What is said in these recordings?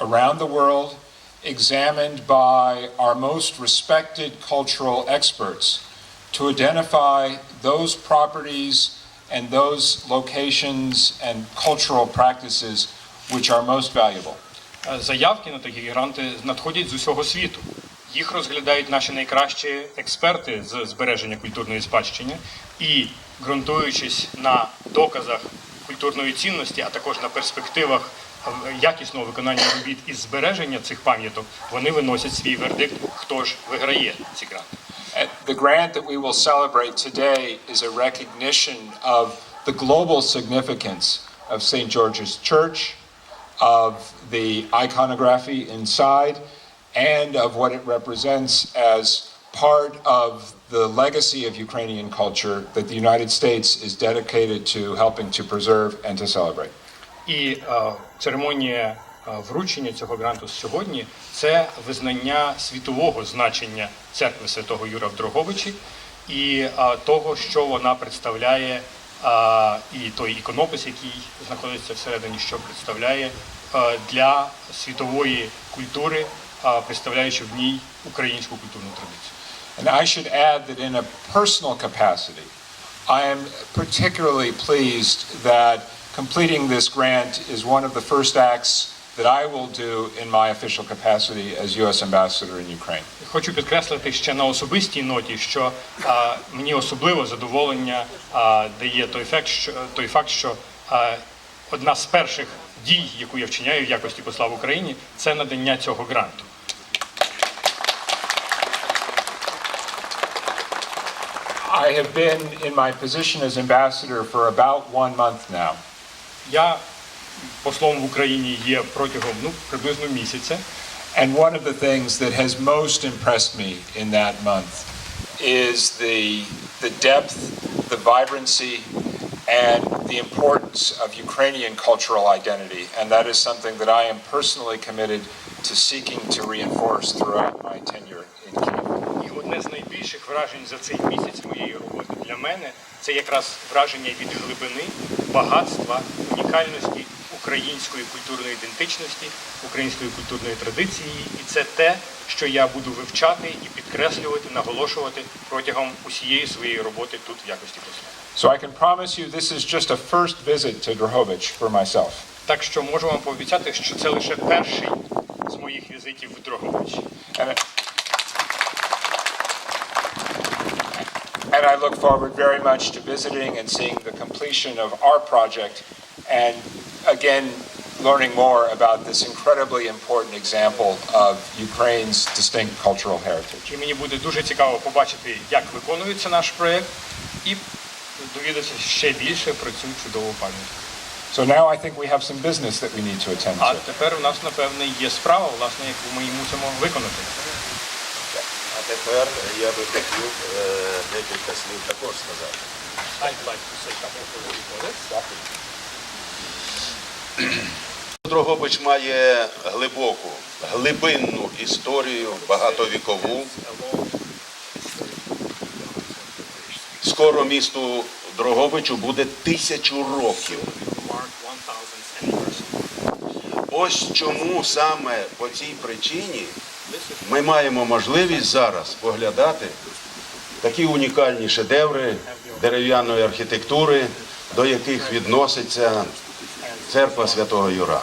around the world, examined by our most respected cultural experts to identify those properties and those locations and cultural practices which are most valuable. Е, Заявки на такі гранти надходять з усього світу. Їх розглядають наші найкращі експерти з збереження культурної спадщини і, ґрунтуючись на доказах культурної цінності, а також на перспективах е, якісного виконання робіт із збереження цих пам'яток, вони виносять свій вердикт, хто ж виграє ці гранти. Uh, The grant that we will celebrate today is a recognition of the global significance of St. George's Church, of the iconography inside, and of what it represents as part of the legacy of Ukrainian culture that the United States is dedicated to helping to preserve and to celebrate. І е, церемонія е, вручення цього гранту сьогодні це визнання світового значення церкви святого Юра в Дроговичі і е, того, що вона представляє, і той іконопис, який знаходиться всередині, що представляє для світової культури, представляючи в ній українську культурну традицію. And I should add that in a personal capacity, I am particularly pleased that completing this grant is one of the first acts that I will do in my official capacity as U.S. Ambassador in Ukraine. Хочу підкреслити ще на особистій ноті, що мені особливо задоволення дає той факт, що той факт, що одна з перших дій, яку я вчиняю в якості посла в Україні, це надання цього гранту. I have been in my position as ambassador for about one month now. Я послом в Україні є протягом ну приблизно місяця. And one of the things that has most impressed me in that month is the, the depth, the vibrancy, and the importance of Ukrainian cultural identity. And that is something that I am personally committed to seeking to reinforce throughout my tenure Найбільших вражень за цей місяць моєї роботи для мене це якраз враження від глибини, багатства, унікальності української культурної ідентичності, української культурної традиції. І це те, що я буду вивчати і підкреслювати, наголошувати протягом усієї своєї роботи тут в якості посла. So I can promise you this is just a first visit to Drahovich for myself. Так що можу вам пообіцяти, що це лише перший з моїх візитів в Дроговичі. And, I look forward very much to visiting and seeing the completion of our project and again learning more about this incredibly important example of Ukraine's distinct cultural heritage. І мені буде дуже цікаво побачити, як виконується наш проєкт, і довідатися ще більше про цю чудову пам'ять. So now I think we have some business that we need to attend А тепер у нас, напевне, є справа, власне, яку ми мусимо виконати. Тепер я би хотів е, декілька слів також сказати. Дрогобич має глибоку, глибинну історію, багатовікову. Скоро місту Дрогобичу буде тисячу років. Ось чому саме по цій причині ми маємо можливість зараз поглядати такі унікальні шедеври дерев'яної архітектури, до яких відноситься церква Святого Юра.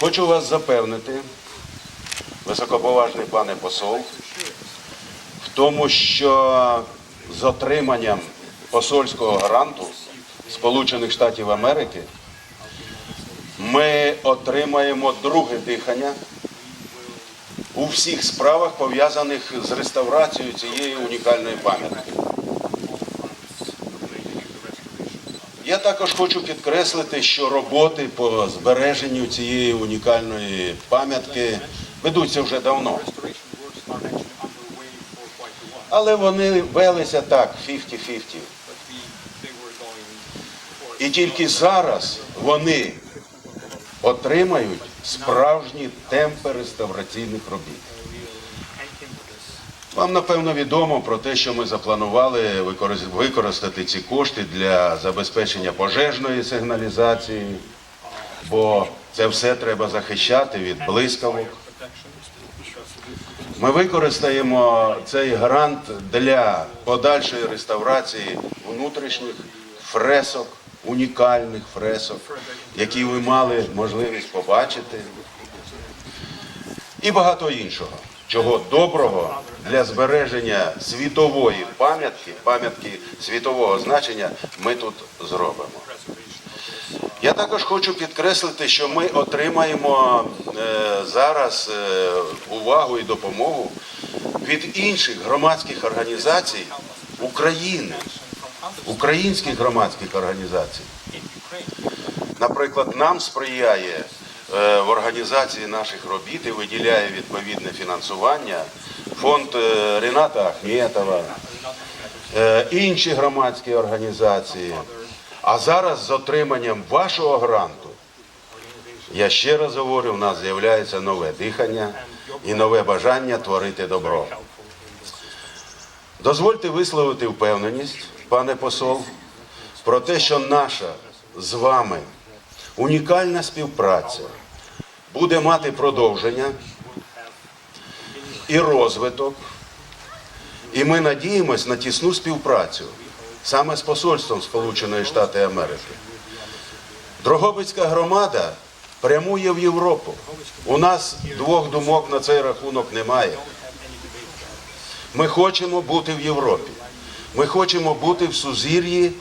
Хочу вас запевнити, високоповажний пане посол, в тому, що з отриманням посольського гранту Сполучених Штатів Америки ми отримаємо друге дихання у всіх справах, пов'язаних з реставрацією цієї унікальної пам'ятки. Я також хочу підкреслити, що роботи по збереженню цієї унікальної пам'ятки ведуться вже давно. Але вони велися так, 50-50. І тільки зараз вони отримають справжні темпи реставраційних робіт. Вам напевно відомо про те, що ми запланували використати ці кошти для забезпечення пожежної сигналізації, бо Це все треба захищати від блискавок. Ми використаємо цей грант для подальшої реставрації внутрішніх фресок, унікальних фресок, які ви мали можливість побачити, і багато іншого, чого доброго для збереження світової пам'ятки, пам'ятки світового значення ми тут зробимо. Я також хочу підкреслити, що ми отримаємо е, зараз е, увагу і допомогу від інших громадських організацій України, українських громадських організацій. Наприклад, нам сприяє е, в організації наших робіт і виділяє відповідне фінансування фонд е, Рената Ахметова, е, інші громадські організації. А зараз з отриманням вашого гранту, я ще раз говорю, у нас з'являється нове дихання і нове бажання творити добро. Дозвольте висловити впевненість, пане посол, про те, що наша з вами унікальна співпраця буде мати продовження і розвиток. І ми надіємось на тісну співпрацю саме з посольством Сполученої Штати Америки. Дрогобицька громада прямує в Європу. У нас двох думок на цей рахунок немає. Ми хочемо бути в Європі. Ми хочемо бути в сузір'ї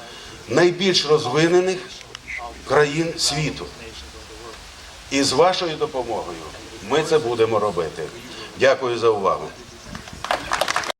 найбільш розвинених країн світу. І з вашою допомогою ми це будемо робити. Дякую за увагу.